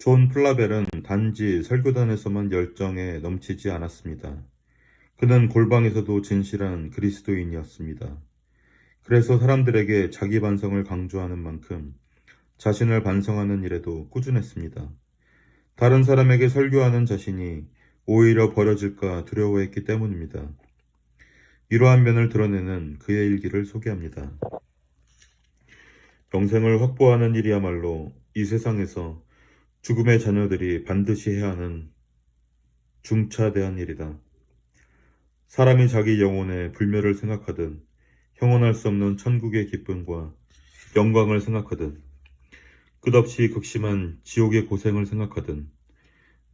존 플라벨은 단지 설교단에서만 열정에 넘치지 않았습니다. 그는 골방에서도 진실한 그리스도인이었습니다. 그래서 사람들에게 자기 반성을 강조하는 만큼 자신을 반성하는 일에도 꾸준했습니다. 다른 사람에게 설교하는 자신이 오히려 버려질까 두려워했기 때문입니다. 이러한 면을 드러내는 그의 일기를 소개합니다. 영생을 확보하는 일이야말로 이 세상에서 죽음의 자녀들이 반드시 해야 하는 중차대한 일이다. 사람이 자기 영혼의 불멸을 생각하든 형언할 수 없는 천국의 기쁨과 영광을 생각하든 끝없이 극심한 지옥의 고생을 생각하든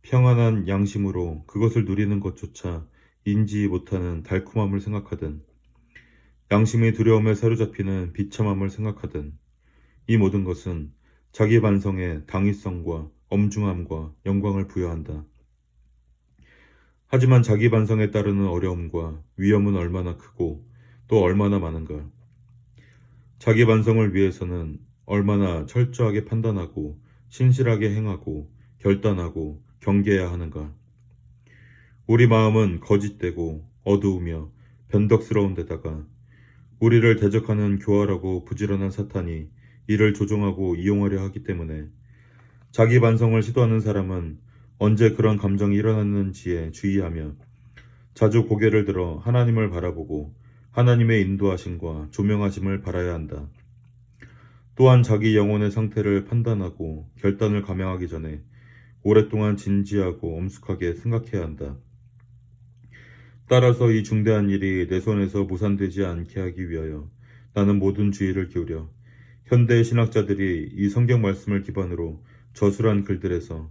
평안한 양심으로 그것을 누리는 것조차 인지 못하는 달콤함을 생각하든 양심의 두려움에 사로잡히는 비참함을 생각하든 이 모든 것은 자기 반성의 당위성과 엄중함과 영광을 부여한다. 하지만 자기 반성에 따르는 어려움과 위험은 얼마나 크고 또 얼마나 많은가. 자기 반성을 위해서는 얼마나 철저하게 판단하고 신실하게 행하고 결단하고 경계해야 하는가. 우리 마음은 거짓되고 어두우며 변덕스러운 데다가 우리를 대적하는 교활하고 부지런한 사탄이 이를 조종하고 이용하려 하기 때문에 자기 반성을 시도하는 사람은 언제 그런 감정이 일어났는지에 주의하며 자주 고개를 들어 하나님을 바라보고 하나님의 인도하심과 조명하심을 바라야 한다. 또한 자기 영혼의 상태를 판단하고 결단을 감행하기 전에 오랫동안 진지하고 엄숙하게 생각해야 한다. 따라서 이 중대한 일이 내 손에서 무산되지 않게 하기 위하여 나는 모든 주의를 기울여 현대 신학자들이 이 성경 말씀을 기반으로 저술한 글들에서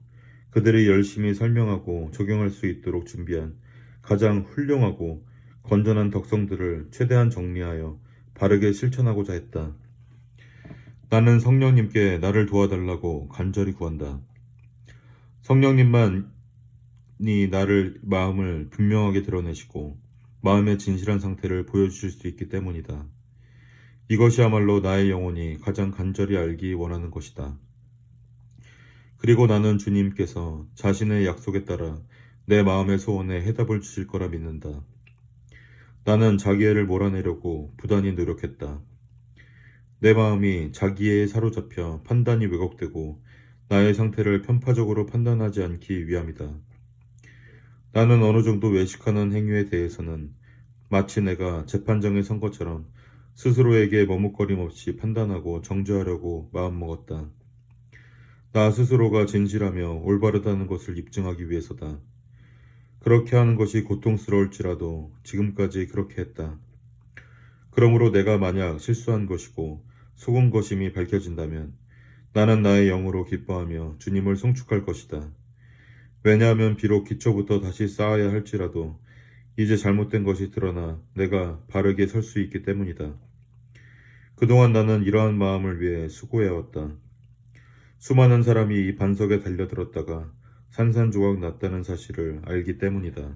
그들이 열심히 설명하고 적용할 수 있도록 준비한 가장 훌륭하고 건전한 덕성들을 최대한 정리하여 바르게 실천하고자 했다. 나는 성령님께 나를 도와달라고 간절히 구한다. 성령님만이 나를 마음을 분명하게 드러내시고 마음의 진실한 상태를 보여주실 수 있기 때문이다. 이것이야말로 나의 영혼이 가장 간절히 알기 원하는 것이다. 그리고 나는 주님께서 자신의 약속에 따라 내 마음의 소원에 해답을 주실 거라 믿는다. 나는 자기애를 몰아내려고 부단히 노력했다. 내 마음이 자기애에 사로잡혀 판단이 왜곡되고 나의 상태를 편파적으로 판단하지 않기 위함이다. 나는 어느 정도 외식하는 행위에 대해서는 마치 내가 재판장에 선 것처럼 스스로에게 머뭇거림 없이 판단하고 정죄하려고 마음먹었다. 나 스스로가 진실하며 올바르다는 것을 입증하기 위해서다. 그렇게 하는 것이 고통스러울지라도 지금까지 그렇게 했다. 그러므로 내가 만약 실수한 것이고 속은 것임이 밝혀진다면 나는 나의 영으로 기뻐하며 주님을 송축할 것이다. 왜냐하면 비록 기초부터 다시 쌓아야 할지라도 이제 잘못된 것이 드러나 내가 바르게 설 수 있기 때문이다. 그동안 나는 이러한 마음을 위해 수고해왔다. 수많은 사람이 이 반석에 달려들었다가 산산조각 났다는 사실을 알기 때문이다.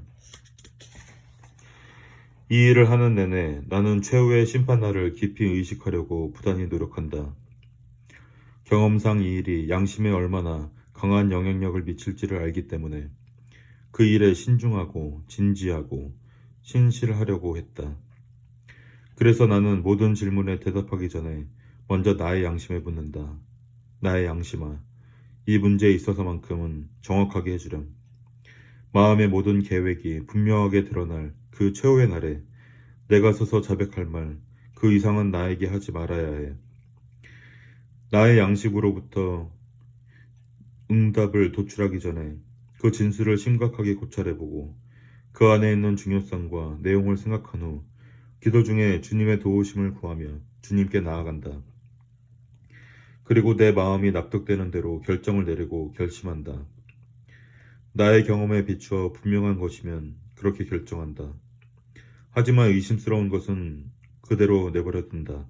이 일을 하는 내내 나는 최후의 심판날을 깊이 의식하려고 부단히 노력한다. 경험상 이 일이 양심에 얼마나 강한 영향력을 미칠지를 알기 때문에 그 일에 신중하고 진지하고 신실하려고 했다. 그래서 나는 모든 질문에 대답하기 전에 먼저 나의 양심에 묻는다. 나의 양심아, 이 문제에 있어서만큼은 정확하게 해주렴. 마음의 모든 계획이 분명하게 드러날 그 최후의 날에 내가 서서 자백할 말, 그 이상은 나에게 하지 말아야 해. 나의 양식으로부터 응답을 도출하기 전에 그 진술을 심각하게 고찰해보고 그 안에 있는 중요성과 내용을 생각한 후 기도 중에 주님의 도우심을 구하며 주님께 나아간다. 그리고 내 마음이 납득되는 대로 결정을 내리고 결심한다. 나의 경험에 비추어 분명한 것이면 그렇게 결정한다. 하지만 의심스러운 것은 그대로 내버려둔다.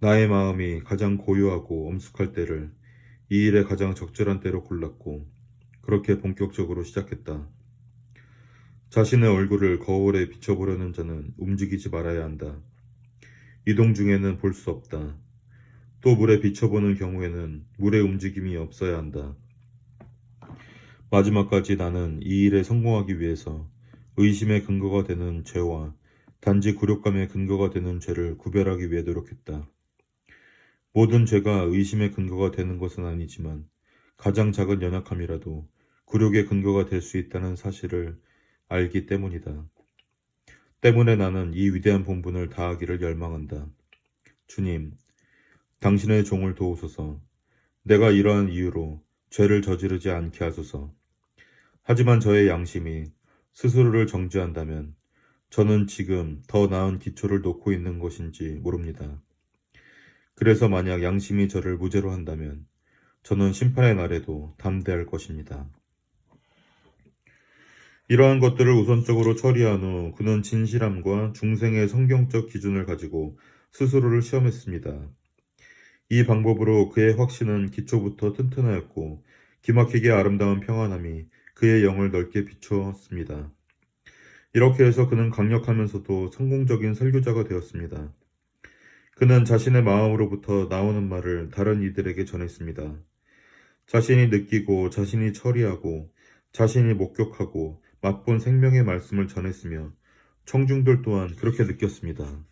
나의 마음이 가장 고요하고 엄숙할 때를 이 일에 가장 적절한 때로 골랐고 그렇게 본격적으로 시작했다. 자신의 얼굴을 거울에 비춰보려는 자는 움직이지 말아야 한다. 이동 중에는 볼 수 없다. 또 물에 비춰보는 경우에는 물의 움직임이 없어야 한다. 마지막까지 나는 이 일에 성공하기 위해서 의심의 근거가 되는 죄와 단지 굴욕감의 근거가 되는 죄를 구별하기 위해 노력했다. 모든 죄가 의심의 근거가 되는 것은 아니지만 가장 작은 연약함이라도 굴욕의 근거가 될 수 있다는 사실을 알기 때문이다. 때문에 나는 이 위대한 본분을 다하기를 열망한다. 주님, 당신의 종을 도우소서. 내가 이러한 이유로 죄를 저지르지 않게 하소서. 하지만 저의 양심이 스스로를 정죄한다면 저는 지금 더 나은 기초를 놓고 있는 것인지 모릅니다. 그래서 만약 양심이 저를 무죄로 한다면 저는 심판의 날에도 담대할 것입니다. 이러한 것들을 우선적으로 처리한 후 그는 진실함과 중생의 성경적 기준을 가지고 스스로를 시험했습니다. 이 방법으로 그의 확신은 기초부터 튼튼하였고 기막히게 아름다운 평안함이 그의 영을 넓게 비추었습니다. 이렇게 해서 그는 강력하면서도 성공적인 설교자가 되었습니다. 그는 자신의 마음으로부터 나오는 말을 다른 이들에게 전했습니다. 자신이 느끼고 자신이 처리하고 자신이 목격하고 맛본 생명의 말씀을 전했으며 청중들 또한 그렇게 느꼈습니다.